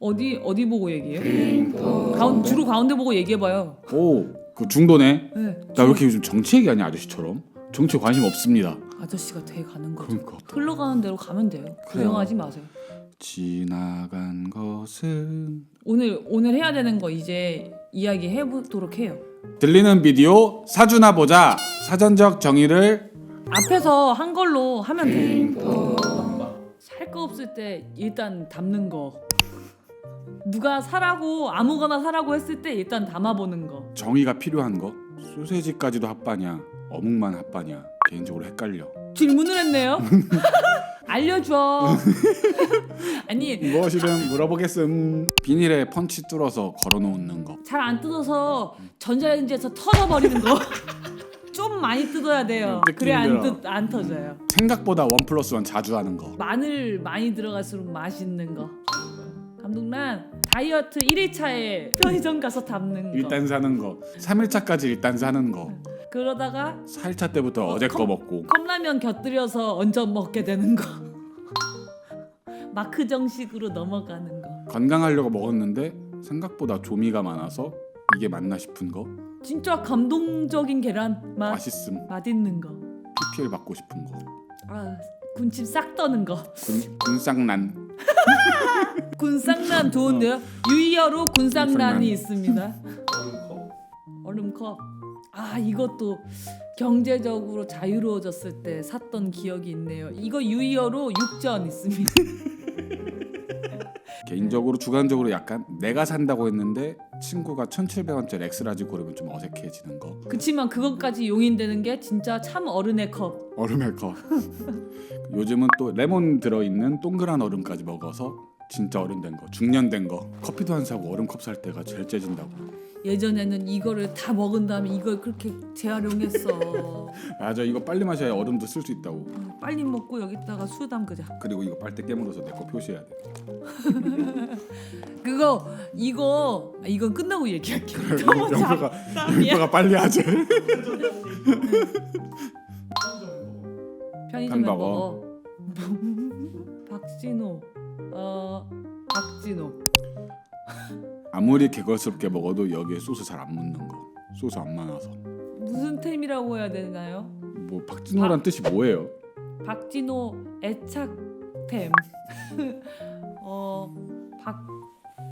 어디 어디 보고 얘기해요? 가운 주로 가운데 보고 얘기해봐요. 오, 그 중도네. 네. 나 왜 이렇게 요즘 정치 얘기하냐 아저씨처럼? 정치에 관심 없습니다. 아저씨가 돼 가는 거죠. 그러니까 흘러가는 대로 가면 돼요. 구경하지 마세요. 지나간 것은 오늘 오늘 해야 되는 거 이제 이야기 해보도록 해요. 들리는 비디오 사주나 보자. 사전적 정의를 앞에서 한 걸로 하면 돼. 살거 없을 때 일단 담는 거. 누가 사라고 아무거나 사라고 했을 때 일단 담아보는 거. 정의가 필요한 거. 소세지까지도 핫바냐? 어묵만 핫바냐? 개인적으로 헷갈려. 질문을 했네요. 알려줘. 아니 무엇이든 물어보겠음. 비닐에 펀치 뚫어서 걸어놓는 거. 잘 안 뜯어서 전자레인지에서 터져버리는 거. 좀 많이 뜯어야 돼요. 뜯기 그래 안, 힘들어. 뜯, 안 터져요. 생각보다 원 플러스 원 자주 하는 거. 마늘 많이 들어갈수록 맛있는 거. 감독난 다이어트 1일차에 편의점 가서 담는 거. 일단 사는 거. 3일차까지 일단 사는 거. 그러다가 4일차 때부터 어, 어제 컵- 거 먹고. 컵라면 곁들여서 얹어 먹게 되는 거. 마크 정식으로 넘어가는 거. 건강하려고 먹었는데 생각보다 조미가 많아서 이게 맞나 싶은 거. 진짜 감동적인 계란 맛 맛있음. 맛있는 거. PPL 받고 싶은 거. 아 군침 싹 떠는 거. 군, 군상난. 군상란 좋은데요? 유이어로 군상란이 군상란. 있습니다. 얼음컵. 아 이것도 경제적으로 자유로워졌을 때 샀던 기억이 있네요. 이거 유이어로 육전 있습니다. 개인적으로 주관적으로 약간 내가 산다고 했는데 친구가 1,700원짜리 엑스라지 고르면 좀 어색해지는 거. 그치만 그것까지 용인되는 게 진짜 참 어른의 컵. 얼음의 컵. 요즘은 또 레몬 들어 있는 동그란 얼음까지 먹어서 진짜 어른 된 거, 중년 된 거. 커피도 안 사고 얼음 컵 살 때가 제일 째진다고. 예전에는 이거를 다 먹은 다음에 이걸 그렇게 재활용했어. 맞아, 이거 빨리 마셔야 얼음도 쓸 수 있다고. 어, 빨리 먹고 여기다가 수 담그자. 그리고 이거 빨대 깨물어서 내 거 표시해야 돼. 그거 이거 아, 이건 끝나고 얘기할게. 너무 영표가. 영표가 빨리 하지. 편의점 햄버거. 햄버거. 박진호. 어 박진호. 아무리 개걸스럽게 먹어도 여기에 소스 잘 안 묻는 거. 소스 안 많아서. 무슨 템이라고 해야 되나요? 뭐 박진호란 뜻이 뭐예요? 박진호 애착템. 어 박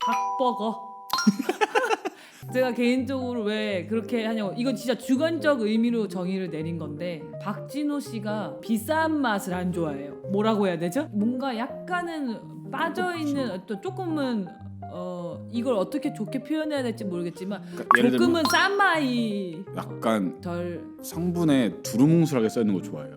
박버거. 제가 개인적으로 왜 그렇게 하냐고 이건 진짜 주관적 의미로 정의를 내린 건데 박진호 씨가 비싼 맛을 안 좋아해요. 뭐라고 해야 되죠? 뭔가 약간은 빠져 있는 또 조금은 어 이걸 어떻게 좋게 표현해야 될지 모르겠지만 그러니까 예를 들면 조금은 싼 맛이 약간 덜 성분에 두루뭉술하게 써 있는 거 좋아해요.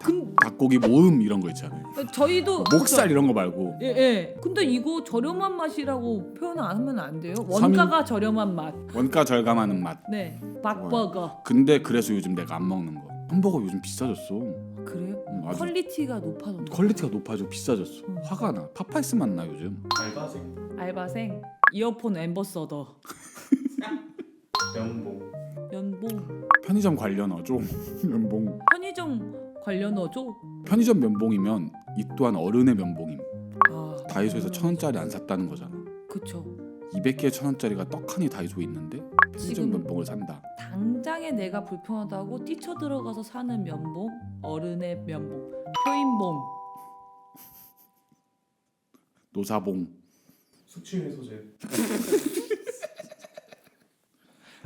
근 닭고기 모음 이런 거 있잖아요. 저희도 목살 이런 거 말고 예, 예. 근데 이거 저렴한 맛이라고 표현 안 하면 안 돼요. 원가가 저렴한 맛. 원가 절감하는 맛. 네. 박버거. 근데 그래서 요즘 내가 안 먹는 거. 햄버거 요즘 비싸졌어. 그래요? 응, 아주 퀄리티가 높아졌나? 퀄리티가 높아지고 비싸졌어. 음. 화가 나. 파파이스 맛나 요즘. 알바생 알바생 이어폰 엠버서더 연봉 연봉 편의점 관련어 좀 면봉. 편의점 관련 어죠? 편의점 면봉이면 이 또한 어른의 면봉임. 아 다이소에서 천 원짜리 안 샀다는 거잖아. 그쵸. 200개 천 원짜리가 떡하니 다이소에 있는데 지금 면봉을 산다. 당장에 내가 불편하다고 뛰쳐 들어가서 사는 면봉 어른의 면봉 표인봉 노사봉. 숙취 해소제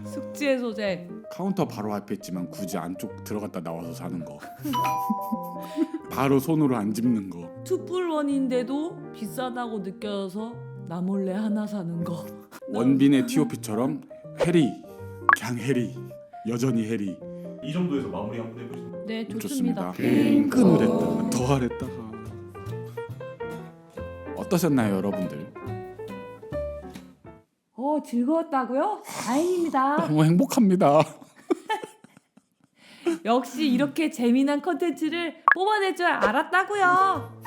숙지 해소제 카운터 바로 앞에 있지만 굳이 안쪽 들어갔다 나와서 사는 거. 바로 손으로 안 집는 거. 투뿔원인데도 비싸다고 느껴서 나 몰래 하나 사는 거. 원빈의 T.O.P처럼 해리, 그냥 해리, 여전히 해리. 이 정도에서 마무리 한번 해보시면 네 좋습니다. 좋습니다. 끈을 했다가 더할 했다가 어떠셨나요, 여러분들? 어 즐거웠다고요? 다행입니다. 너무 행복합니다. 역시 이렇게 재미난 컨텐츠를 뽑아낼 줄 알았다고요.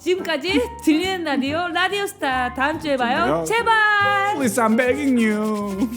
지금까지 들리는 라디오 라디오스타 다음 주에 봐요. 제발. Please, I'm begging you.